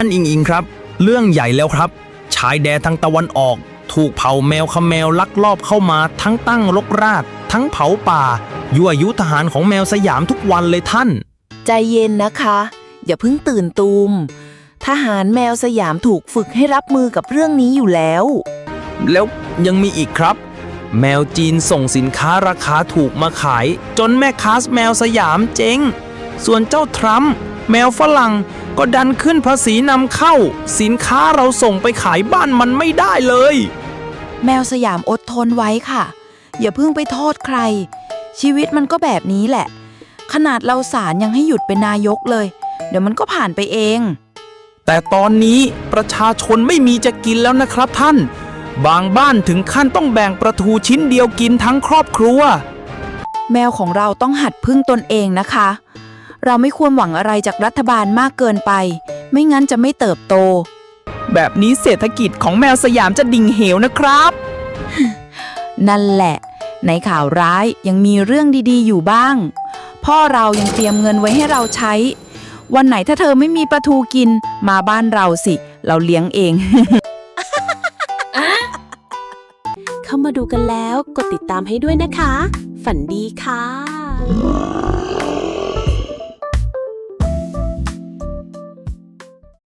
ท่านอิงอิงครับ เรื่องใหญ่แล้วครับ ชายแดนทางตะวันออก ถูกเผาแมวขแมวลักลอบเข้ามาทั้งตั้งรกราก ทั้งเผาป่า ยั่วยุทหารของแมวสยามทุกวันเลยท่าน ใจเย็นนะคะ อย่าเพิ่งตื่นตูม ทหารแมวสยามถูกฝึกให้รับมือกับเรื่องนี้อยู่แล้ว แล้วยังมีอีกครับ แมวจีนส่งสินค้าราคาถูกมาขาย จนแม่ค้าแมวสยามเจ๊งส่วนเจ้าทรัมป์ แมวฝรั่งก็ดันขึ้นภาษีนำเข้า สินค้าเราส่งไปขายบ้านมันไม่ได้เลย แมวสยามอดทนไว้ค่ะ อย่าเพิ่งไปโทษใคร ชีวิตมันก็แบบนี้แหละ ขนาดเราสารยังให้หยุดเป็นนายกเลย เดี๋ยวมันก็ผ่านไปเอง แต่ตอนนี้ประชาชนไม่มีจะกินแล้วนะครับท่าน บางบ้านถึงขั้นต้องแบ่งประทูชิ้นเดียวกินทั้งครอบครัว แมวของเราต้องหัดพึ่งตนเองนะคะ เราไม่ควรหวังอะไรจากรัฐบาลมากเกินไป ไม่งั้นจะไม่เติบโต แบบนี้เศรษฐกิจของแมวสยามจะดิ่งเหวนะครับ นั่นแหละ ในข่าวร้ายยังมีเรื่องดีๆ อยู่บ้าง พ่อเรายังเตรียมเงินไว้ให้เราใช้ วันไหนถ้าเธอไม่มีปลาทูกิน มาบ้านเราสิ เราเลี้ยงเอง เข้ามาดูกันแล้ว กดติดตามให้ด้วยนะคะ ฝันดีค่ะ